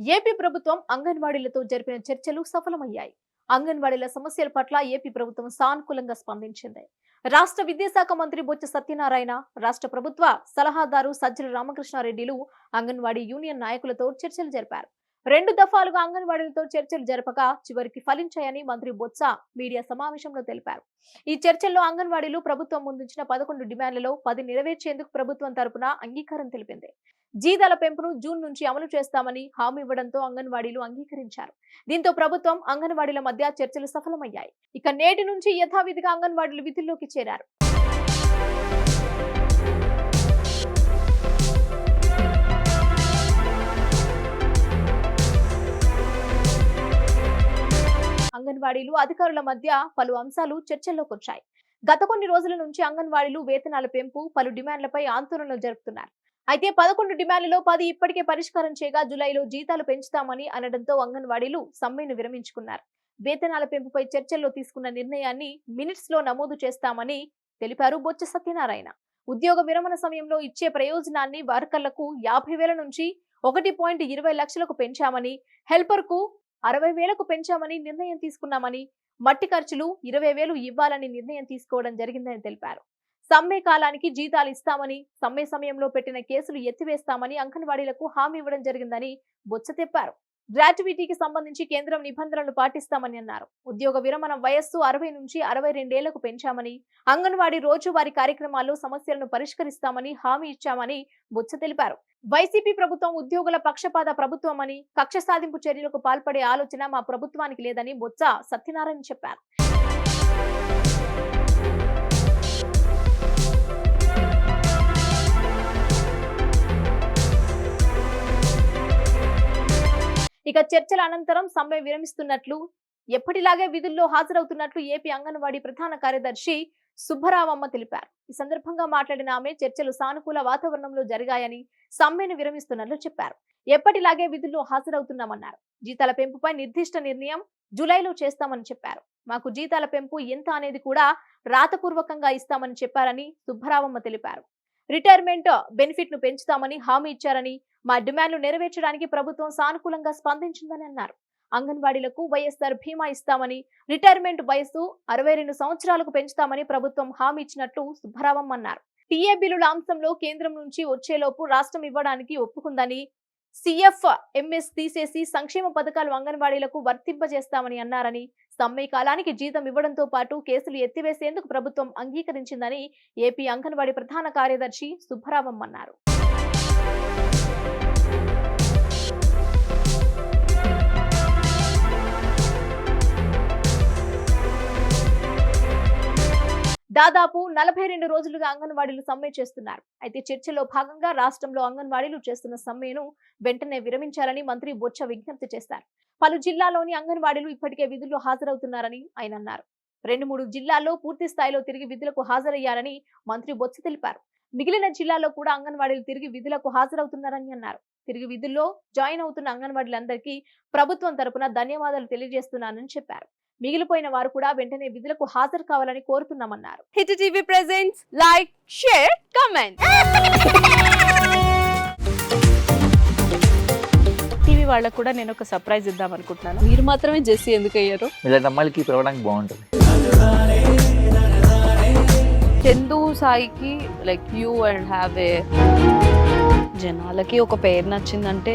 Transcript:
AP ప్రభుత్వం అంగన్వాడీలతో జరిపిన చర్చలు సఫలమయ్యాయి. అంగన్వాడీల సమస్యల పట్ల ఏపీ ప్రభుత్వం సానుకూలంగా స్పందించింది. రాష్ట్ర విద్యాశాఖ మంత్రి బొత్స సత్యనారాయణ రాష్ట్ర ప్రభుత్వ సలహాదారు సజ్జల రామకృష్ణారెడ్డిలు అంగన్వాడీ యూనియన్ నాయకులతో చర్చలు జరిపారు. రెండు దఫాలుగా అంగన్వాడీలతో చర్చలు జరపగా చివరికి ఫలించాయని మంత్రి బొత్స మీడియా సమావేశంలో తెలిపారు. ఈ చర్చల్లో అంగన్వాడీలు ప్రభుత్వం ముందుంచిన పదకొండు డిమాండ్లలో పది నెరవేర్చేందుకు ప్రభుత్వం తరపున అంగీకారం తెలిపింది. జీతాల పెంపును జూన్ నుంచి అమలు చేస్తామని హామీ ఇవ్వడంతో అంగన్వాడీలు అంగీకరించారు. దీంతో ప్రభుత్వం అంగన్వాడీల మధ్య చర్చలు సఫలమయ్యాయి. ఇక నేటి నుంచి యథావిధిగా అంగన్వాడీలు విధుల్లోకి చేరారు. అంగన్వాడీలు అధికారుల మధ్య పలు అంశాలు చర్చల్లోకి వచ్చాయి. గత కొన్ని రోజుల నుంచి అంగన్వాడీలు వేతనాల పెంపు పలు డిమాండ్లపై ఆందోళనలు జరుపుతున్నారు. అయితే పదకొండు డిమాండ్లలో పది ఇప్పటికే పరిష్కారం చేయగా జులైలో జీతాలు పెంచుతామని అనడంతో అంగన్వాడీలు సమ్మెను విరమించుకున్నారు. వేతనాల పెంపుపై చర్చల్లో తీసుకున్న నిర్ణయాన్ని మినిట్స్లో నమోదు చేస్తామని తెలిపారు బొచ్చ సత్యనారాయణ. ఉద్యోగ విరమణ సమయంలో ఇచ్చే ప్రయోజనాన్ని వర్కర్లకు యాభై వేల నుంచి ఒకటి పాయింట్ ఇరవై లక్షలకు పెంచామని హెల్పర్కు అరవై వేలకు పెంచామని నిర్ణయం తీసుకున్నామని మట్టి ఖర్చులు ఇరవై వేలు ఇవ్వాలని నిర్ణయం తీసుకోవడం జరిగిందని తెలిపారు. సమ్మె కాలానికి జీతాలు ఇస్తామని సమ్మె సమయంలో పెట్టిన కేసులు ఎత్తివేస్తామని అంగన్వాడీలకు హామీ ఇవ్వడం జరిగిందని బొచ్చ తెప్పారు. గ్రాట్యుటీకి సంబంధించి కేంద్రం నిబంధనలు పాటిస్తామని అన్నారు. ఉద్యోగ విరమణ వయస్సు అరవై నుంచి అరవై రెండేళ్ళకు పెంచామని అంగన్వాడీ రోజువారీ కార్యక్రమాల్లో సమస్యలను పరిష్కరిస్తామని హామీ ఇచ్చామని బుచ్చ తెలిపారు. వైసీపీ ప్రభుత్వం ఉద్యోగుల పక్షపాత ప్రభుత్వమని కక్ష సాధింపు చర్యలకు పాల్పడే ఆలోచన మా ప్రభుత్వానికి లేదని బొత్స సత్యనారాయణ చెప్పారు. ఇక చర్చల అనంతరం సమ్మె విరమిస్తున్నట్లు ఎప్పటిలాగే విధుల్లో హాజరవుతున్నట్లు ఏపీ అంగన్వాడీ ప్రధాన కార్యదర్శి సుబ్బరావమ్మ తెలిపారు. ఈ సందర్భంగా మాట్లాడిన ఆమె చర్చలు సానుకూల వాతావరణంలో జరిగాయని సమ్మెను విరమిస్తున్నట్లు చెప్పారు. ఎప్పటిలాగే విధుల్లో హాజరవుతున్నామన్నారు. జీతాల పెంపుపై నిర్దిష్ట నిర్ణయం జూలైలో చేస్తామని చెప్పారు. మాకు జీతాల పెంపు ఎంత అనేది కూడా రాతపూర్వకంగా ఇస్తామని చెప్పారని సుబ్బరావమ్మ తెలిపారు. రిటైర్మెంట్ బెనిఫిట్ను పెంచుతామని హామీ ఇచ్చారని మా డిమాండ్లు నెరవేర్చడానికి ప్రభుత్వం సానుకూలంగా స్పందించిందని అన్నారు. అంగన్వాడీలకు వైఎస్ఆర్ బీమా ఇస్తామని రిటైర్మెంట్ వయస్సు అరవై రెండు సంవత్సరాలకు పెంచుతామని ప్రభుత్వం హామీ ఇచ్చినట్లు సుబ్బరావం అన్నారు. టీఏ బిల్లుల అంశంలో కేంద్రం నుంచి వచ్చేలోపు రాష్ట్రం ఇవ్వడానికి ఒప్పుకుందని సిఎఫ్ ఎంఎస్ తీసేసి సంక్షేమ పథకాలు అంగన్వాడీలకు వర్తింపజేస్తామని అన్నారని సమ్మె కాలానికి జీతం ఇవ్వడంతో పాటు కేసులు ఎత్తివేసేందుకు ప్రభుత్వం అంగీకరించిందని ఏపీ అంగన్వాడీ ప్రధాన కార్యదర్శి సుబ్బరావం అన్నారు. దాదాపు నలభై రెండు రోజులుగా అంగన్వాడీలు సమ్మె చేస్తున్నారు. అయితే చర్చలో భాగంగా రాష్ట్రంలో అంగన్వాడీలు చేస్తున్న సమ్మెను వెంటనే విరమించాలని మంత్రి బొచ్చ విజ్ఞప్తి చేశారు. పలు జిల్లాలోని అంగన్వాడీలు ఇప్పటికే విధుల్లో హాజరవుతున్నారని ఆయన అన్నారు. రెండు మూడు జిల్లాల్లో పూర్తి స్థాయిలో తిరిగి విధులకు హాజరయ్యారని మంత్రి బొత్స తెలిపారు. మిగిలిన జిల్లాల్లో కూడా అంగన్వాడీలు తిరిగి విధులకు హాజరవుతున్నారని అన్నారు. తిరిగి విధుల్లో జాయిన్ అవుతున్న అంగన్వాడీలందరికీ ప్రభుత్వం తరపున ధన్యవాదాలు తెలియజేస్తున్నానని చెప్పారు. మిగిలిపోయిన వారు కూడా వెంటనే విధులకు హాజరు కావాలని కోరుతున్నామన్నారు. Hit TV presents like share comment TV వాళ్ళకు కూడా నేను ఒక సర్ప్రైజ్ ఇద్దాం అనుకుంటున్నాను. మీరు మాత్రమే జెస్సీ ఎందుకు అయ్యారు? ఇలాంటి అమ్మాయిలకి పిలవడానికి బాగుంటుంది. చందు సాయికి like you and have a జనాలకి ఒక పేరు నచ్చిందంటే